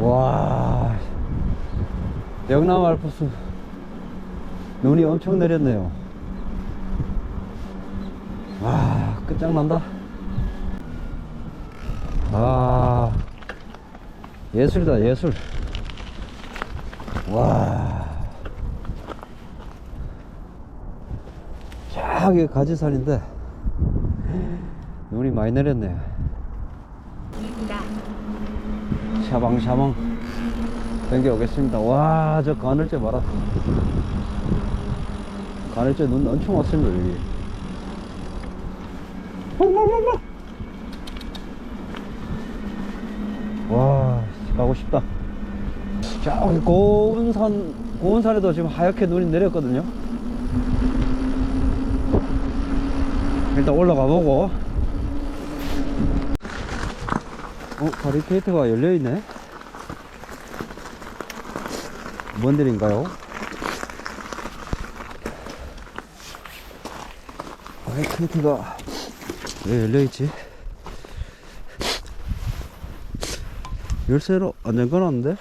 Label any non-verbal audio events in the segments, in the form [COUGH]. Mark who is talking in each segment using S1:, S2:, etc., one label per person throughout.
S1: 와. 영남 알프스. 눈이 엄청 내렸네요. 와 끝장난다. 아 예술이다 예술. 와. 저기 가지산인데 눈이 많이 내렸네 샤방샤방 당겨오겠습니다. 와 저 가늘째 봐라. 가늘째 눈 엄청 왔습니다 여기. 와 가고 싶다. 저기 고운산 고운산에도 지금 하얗게 눈이 내렸거든요. 일단 올라가 보고 어 바리케이트가 열려있네 뭔 일인가요? 바리케이트가 왜 열려있지? 열쇠로 안 잠궈놨는데?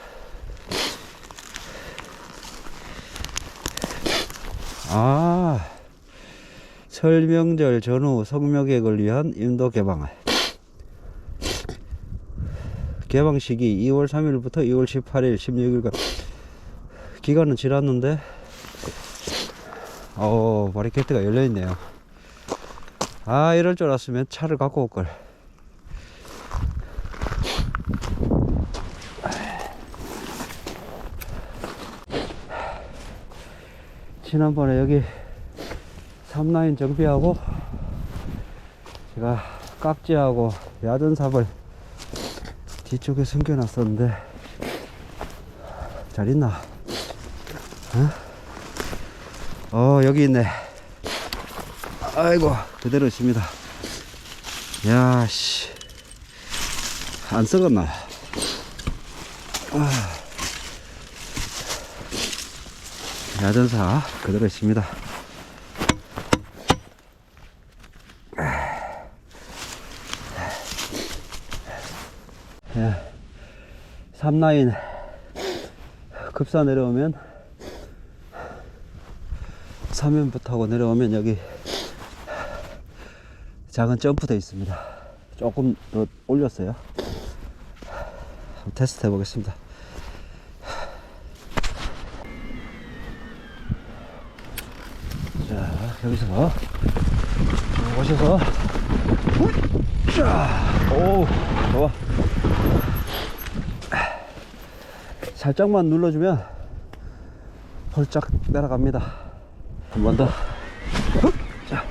S1: 아 설명절 전후 성묘객을 위한 인도 개방을 개방 시기 2월 3일부터 2월 18일 16일간 기간은 지났는데 어 바리케이트가 열려 있네요. 아 이럴 줄 알았으면 차를 갖고 올걸. 지난번에 여기 3라인 정비하고 제가 깍지하고 야전삽을 뒤쪽에 숨겨놨었는데 잘 있나? 어? 어 여기 있네 아이고 그대로 있습니다 야씨 안 썩었나 아. 야전사 그대로 있습니다 3라인 급사 내려오면 3연부 타고 내려오면 여기 작은 점프대 있습니다. 조금 더 올렸어요. 한번 테스트 해 보겠습니다. 자 여기서 오셔서 오 좋아 살짝만 눌러주면 홀짝 내려갑니다. 한 번 더. 자.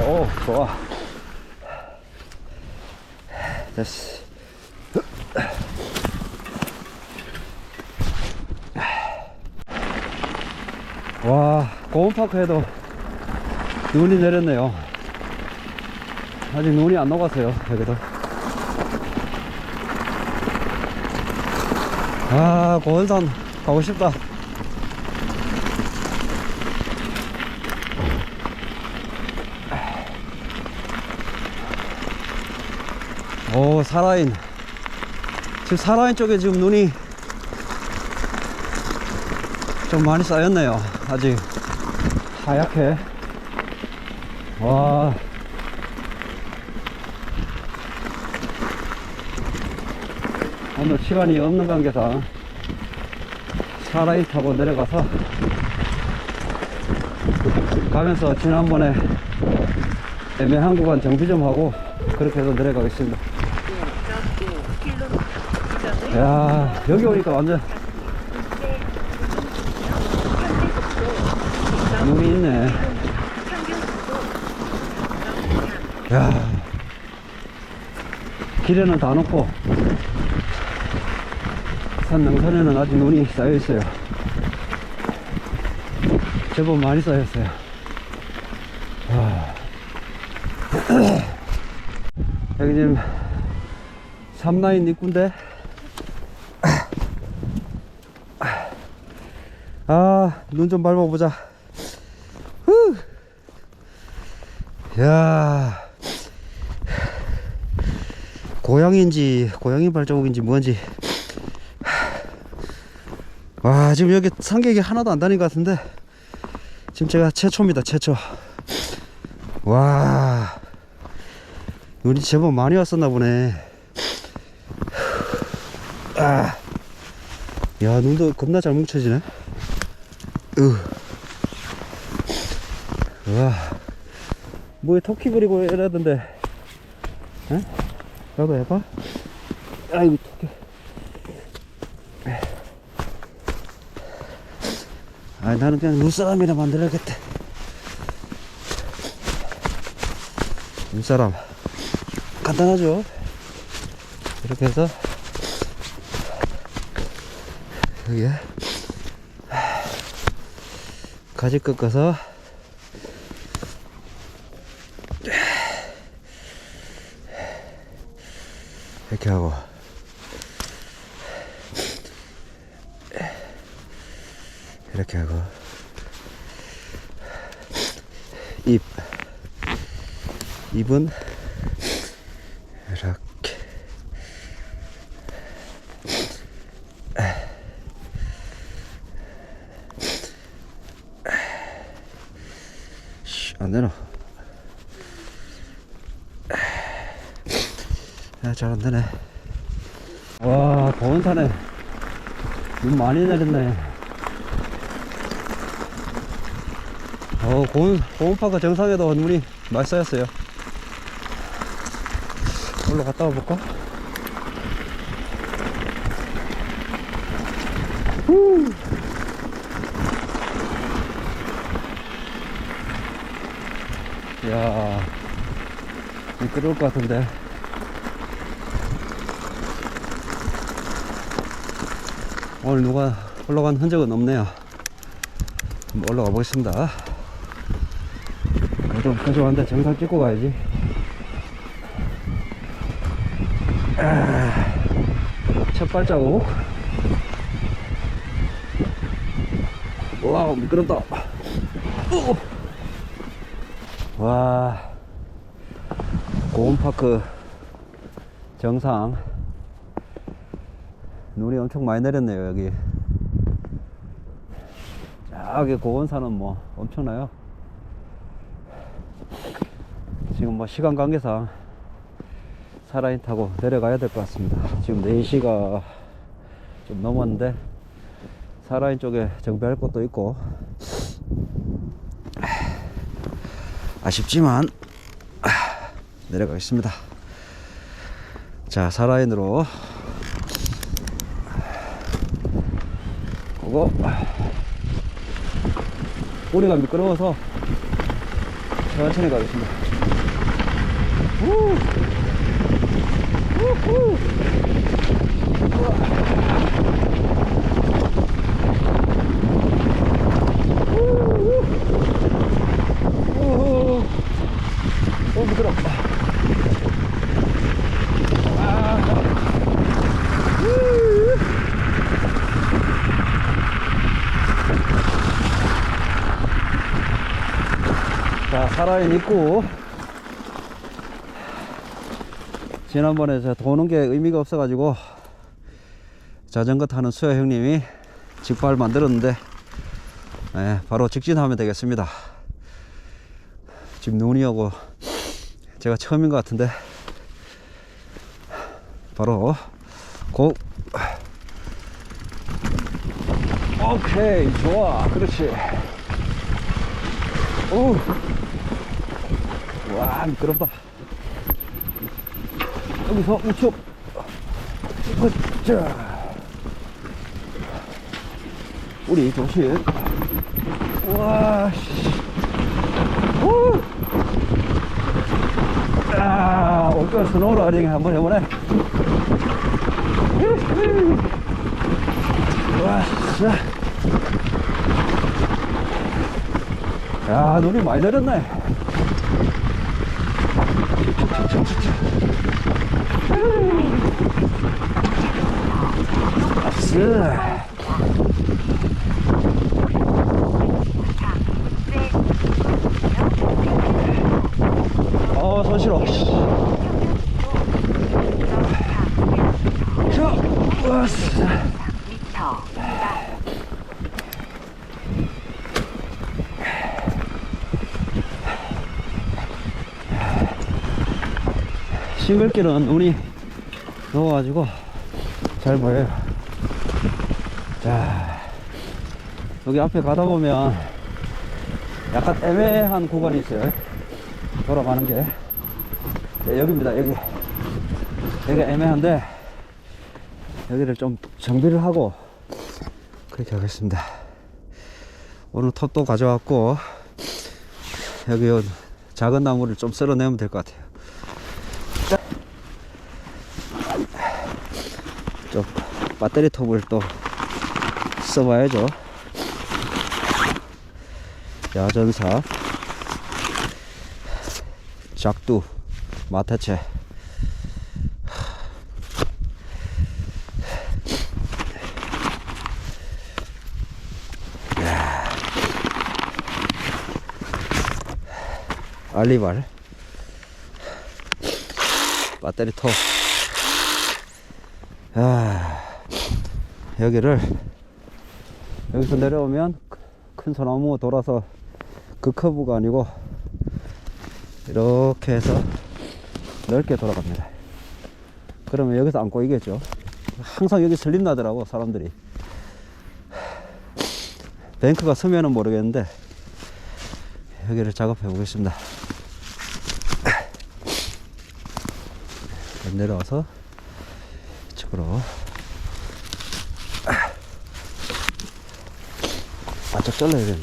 S1: 오 좋아 됐어. 와 고운파크에도 눈이 내렸네요. 아직 눈이 안 녹았어요 여기도. 아 고운산 가고 싶다 오 사라인 지금 사라인 쪽에 지금 눈이 좀 많이 쌓였네요. 아직 하얗게. 와. 오늘 시간이 없는 관계상 사라인 타고 내려가서 가면서 지난번에 애매한 구간 정비 좀 하고 그렇게 해서 내려가겠습니다 야 여기 오니까 완전 눈이 있네. 야 길에는 다 놓고 산 능선에는 아직 눈이 쌓여 있어요. 제법 많이 쌓였어요. 와. [CLEARS THROAT] 여기 지금 삼라인 입구인데 아 눈 좀 밟아보자. 후. 야. 고양인지 고양이 발자국인지 뭔지. 와 지금 여기 상객이 하나도 안 다닌 것 같은데. 지금 제가 최초입니다 최초. 와. 눈이 제법 많이 왔었나 보네. 아. 야 눈도 겁나 잘 뭉쳐지네 으. 와. 뭐에 토끼 그리고 이러던데. 에? 나도 해봐. 아이고 토끼 아 나는 그냥 눈사람이나 만들어야겠다. 눈사람. 간단하죠? 이렇게 해서. 여기에 가지 꺾어서. 이렇게 하고. 이렇게 하고. 입. 입은 이렇게 씨, 안 되나? 되네. 와, 보온산에 눈 많이 내렸네. 어, 고온, 고온파크 정상에도 눈이 많이 쌓였어요. 올라갔다 와볼까? 후. 이야, 미끄러울 것 같은데. 오늘 누가 올라간 흔적은 없네요. 한번 올라가 보겠습니다. 그래도 뾰족한데 정상 찍고 가야지. 아, 첫 발자국. 와우, 미끄럽다. 오! 와, 고온파크 정상. 눈이 엄청 많이 내렸네요, 여기. 저기 고원산은 뭐 엄청나요. 지금 뭐 시간 관계상 사라인 타고 내려가야 될 것 같습니다. 지금 4시가 좀 넘었는데 사라인 쪽에 정비할 것도 있고 아쉽지만 내려가겠습니다. 자, 사라인으로 오고 꼬리가 미끄러워서 천천히 가겠습니다. 우! 우후! 우후! 우후! 오 미끄러. 아. 우! 자, 살아인 있고, 지난번에 제가 도는 게 의미가 없어 가지고, 자전거 타는 수야 형님이 직발 만들었는데, 예, 바로 직진하면 되겠습니다. 지금 눈이 오고, 제가 처음인 것 같은데, 바로, 고, 오케이, 좋아, 그렇지. 오! 와, 미끄럽다. 여기서 우측. 자. 우리 조심. 와, 씨. 오! 아, 올걸 스노우 라이딩 한번 해보네. 와, 자. 야, 눈이 많이 내렸네. 아스. 어, 손 싫어. 자, 왔어. 싱글길은 운이 넣어가지고 잘 보여요. 자, 여기 앞에 가다 보면 약간 애매한 구간이 있어요. 돌아가는 게. 네, 여기입니다, 여기. 여기가 애매한데, 여기를 좀 정비를 하고, 그렇게 하겠습니다. 오늘 톱도 가져왔고, 여기 요 작은 나무를 좀 쓸어내면 될 것 같아요. 좀 배터리 톱을 또 써봐야죠. 야전사, 작두, 마타체. 야. 알리발, 배터리 톱. 아, 여기를 여기서 내려오면 큰 소나무 돌아서 그 커브가 아니고 이렇게 해서 넓게 돌아갑니다. 그러면 여기서 안 꼬이겠죠. 항상 여기 슬림 나더라고 사람들이. 뱅크가 서면은 모르겠는데 여기를 작업해 보겠습니다. 내려와서 이쪽으로 바짝 잘라야겠네.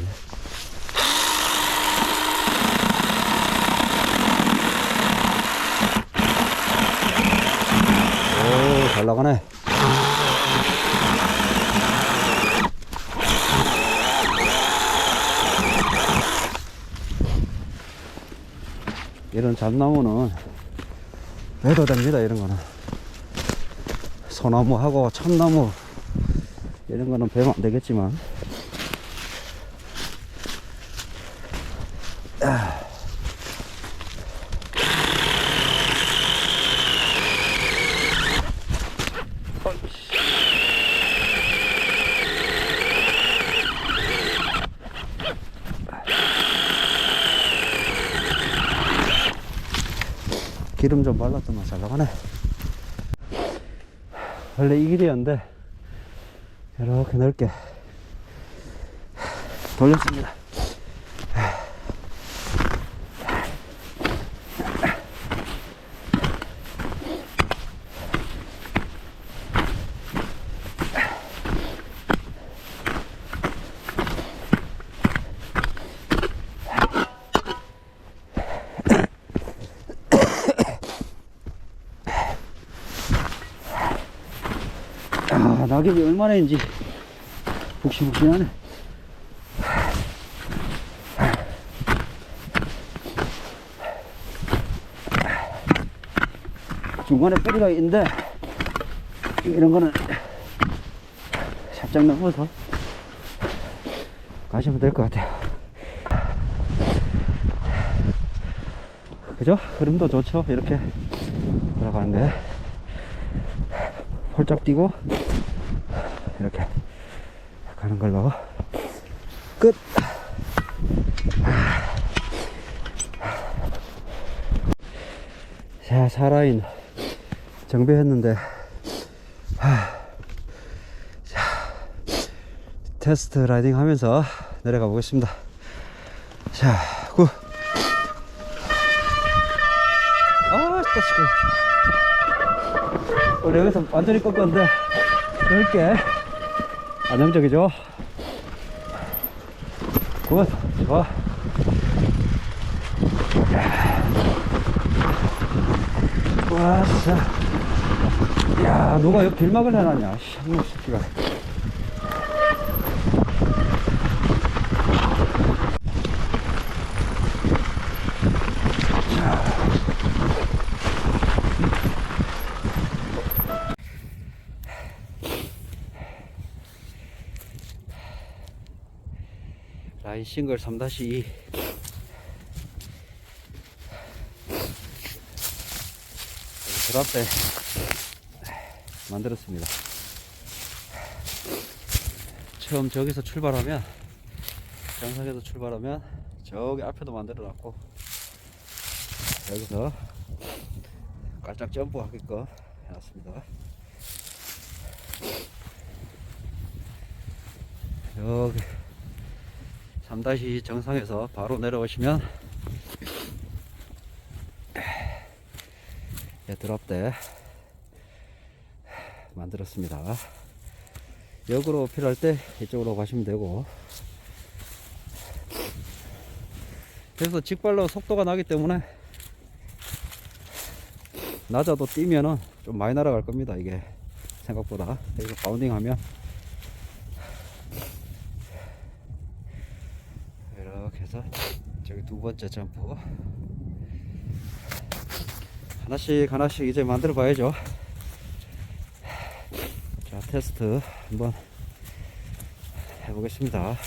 S1: 오, 잘 나가네. 이런 잡나무는 매도 됩니다, 이런 거는. 소나무하고 참나무, 이런 거는 배면 안 되겠지만. 기름 좀 발랐더만 잘 나가네. 원래 이 길이었는데, 이렇게 넓게 돌렸습니다. 아, 낙엽이 얼마나 인지 북신북신하네. 중간에 뿌리가 있는데 이런 거는 살짝 넘어서 가시면 될 것 같아요. 그죠? 흐름도 좋죠? 이렇게 돌아가는 게. 홀짝 뛰고 이렇게 가는 걸로 끝. 자, 사라인 정비했는데 하, 자, 테스트 라이딩 하면서 내려가 보겠습니다. 자, 구. 아, 진짜 지금. 원래 여기서 완전히 꺾었는데 넓게 안정적이죠? 굿 좋아. 와싸 야 누가 길막을 해놨냐? 쌍놈 새끼가 라인 싱글 3-2 드랍대 만들었습니다. 처음 저기서 출발하면 정상에서 출발하면 저기 앞에도 만들어 놨고 여기서 깔짝 점프 하게끔 해놨습니다. 여기 3다시 정상에서 바로 내려오시면 예, 드랍대 만들었습니다. 역으로 필요할 때 이쪽으로 가시면 되고. 그래서 직발로 속도가 나기 때문에 낮아도 뛰면은 좀 많이 날아갈 겁니다 이게 생각보다. 여기서 바운딩 하면 이렇게 해서 저기 두 번째 점프. 하나씩 하나씩 이제 만들어 봐야죠. 자 테스트 한번 해보겠습니다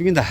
S1: 죽인다